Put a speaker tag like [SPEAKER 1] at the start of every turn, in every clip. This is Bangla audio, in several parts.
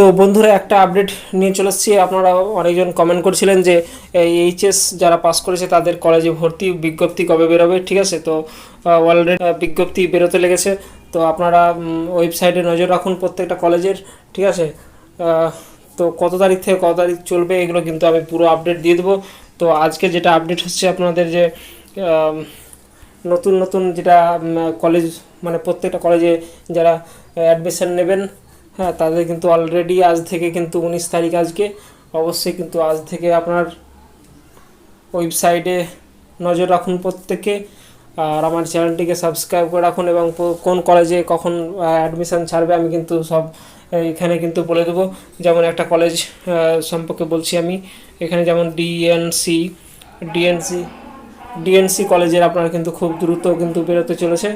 [SPEAKER 1] তো বন্ধুরা, একটা আপডেট নিয়ে চলে এসেছি। আপনারা অনেকজন কমেন্ট করছিলেন যে, এই এইচএস যারা পাস করেছে তাদের কলেজে ভর্তি বিজ্ঞপ্তি কবে বেরোবে, ঠিক আছে? তো অলরেডি বিজ্ঞপ্তি বেরোতে লেগেছে। তো আপনারা ওয়েবসাইটে নজর রাখুন প্রত্যেকটা কলেজের ঠিক আছে? তো কত তারিখ থেকে কত তারিখ চলবে এগুলো কিন্তু আমি পুরো আপডেট দিয়ে দেবো। তো আজকে যেটা আপডেট হচ্ছে আপনাদের যে নতুন নতুন যেটা কলেজ মানে প্রত্যেকটা কলেজে যারা অ্যাডমিশন নেবেন হ্যাঁ তাদের কিন্তু অলরেডি আজ থেকে কিন্তু উনিশ তারিখ আজকে। অবশ্যই কিন্তু আজ থেকে আপনার ওয়েবসাইটে নজর রাখুন প্রত্যেকে আর আমার চ্যানেলটিকে সাবস্ক্রাইব করে রাখুন এবং কোন কলেজে কখন অ্যাডমিশন ছাড়বে আমি কিন্তু সব এখানে কিন্তু বলে দেবো। যেমন একটা কলেজ সম্পর্কে বলছি আমি। এখানে যেমন ডিএনসি ডিএনসি ডিএনসি কলেজের আপনার কিন্তু খুব দ্রুত কিন্তু বেরোতে চলেছে।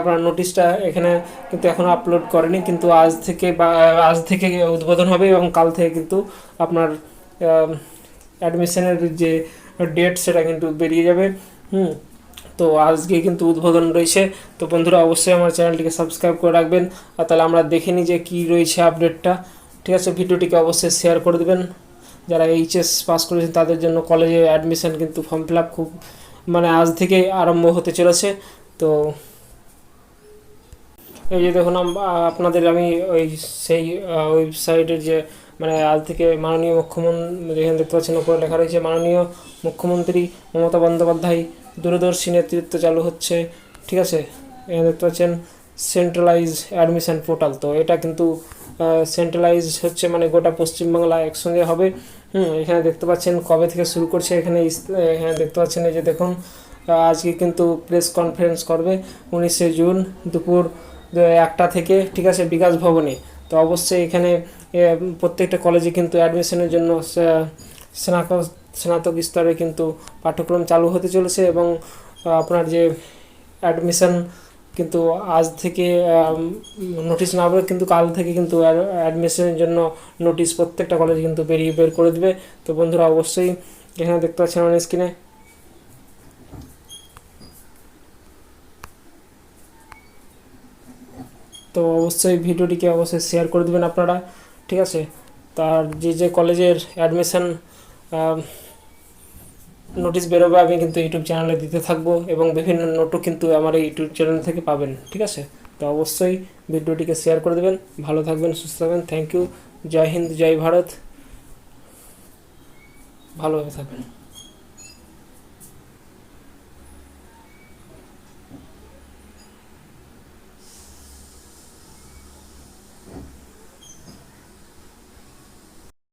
[SPEAKER 1] আপনার নোটিশটা এখানে কিন্তু এখনও আপলোড করেনি, কিন্তু আজ থেকে বা, আজ থেকে উদ্বোধন হবে এবং কাল থেকে কিন্তু আপনার অ্যাডমিশনের যে ডেট সেটা কিন্তু বেরিয়ে যাবে। হুম, তো আজকে কিন্তু উদ্বোধন রয়েছে। তো বন্ধুরা, অবশ্যই আমার চ্যানেলটিকে সাবস্ক্রাইব করে রাখবেন। আর তাহলে আমরা দেখে নিই যে কী রয়েছে আপডেটটা ঠিক আছে, ভিডিওটিকে অবশ্যই শেয়ার করে দেবেন। যারা এইচএস পাস করেছেন, তাদের জন্য কলেজে অ্যাডমিশন কিন্তু ফর্ম ফিল আপ খুব মানে আজ থেকে আরম্ভ হতে চলেছে, তো এই যে দেখুন আপনাদের আমি ওই সেই ওয়েবসাইটের যে মানে আজ থেকে মাননীয় মুখ্যমন্ত্রী এখানে দেখতে পাচ্ছেন, উপরে লেখা রয়েছে, মাননীয় মুখ্যমন্ত্রী মমতা বন্দ্যোপাধ্যায়, দূরদর্শী নেতৃত্ব চালু হচ্ছে, ঠিক আছে? এখানে দেখতে পাচ্ছেন সেন্ট্রালাইজ অ্যাডমিশন পোর্টাল তো এটা কিন্তু সেন্ট্রালাইজ হচ্ছে মানে গোটা পশ্চিমবাংলা একসঙ্গে হবে। হুম, এখানে দেখতে পাচ্ছেন কবে থেকে শুরু করছে এখানে এখানে দেখতে পাচ্ছেন এই যে দেখুন আজকে কিন্তু প্রেস কনফারেন্স করবে উনিশে জুন দুপুর একটা থেকে, ঠিক আছে, বিকাশ ভবনে। তো অবশ্যই এখানে প্রত্যেকটা কলেজে কিন্তু অ্যাডমিশনের জন্য স্নাতক স্নাতক স্তরে কিন্তু পাঠ্যক্রম চালু হতে চলেছে এবং আপনার যে অ্যাডমিশন কিন্তু আজ থেকে নোটিশ না হবে কিন্তু কাল থেকে কিন্তু অ্যাডমিশনের জন্য নোটিশ প্রত্যেকটা কলেজ কিন্তু বেরিয়ে বের করে দেবে। তো বন্ধুরা, অবশ্যই এখানে দেখতে পাচ্ছেন অন স্ক্রিনে তো অবশ্যই ভিডিওটিকে অবশ্যই শেয়ার করে দেবেন আপনারা, ঠিক আছে? তার যে যে কলেজের অ্যাডমিশন নোটিশ বেরোবে, আমি কিন্তু ইউটিউব চ্যানেলে দিতে থাকব এবং বিভিন্ন নোটও কিন্তু আমার এই ইউটিউব চ্যানেল থেকে পাবেন, ঠিক আছে? তো অবশ্যই ভিডিওটিকে শেয়ার করে দেবেন, ভালো থাকবেন, সুস্থ থাকবেন থ্যাংক ইউ জয় হিন্দ, জয় ভারত, ভালোভাবে থাকবেন।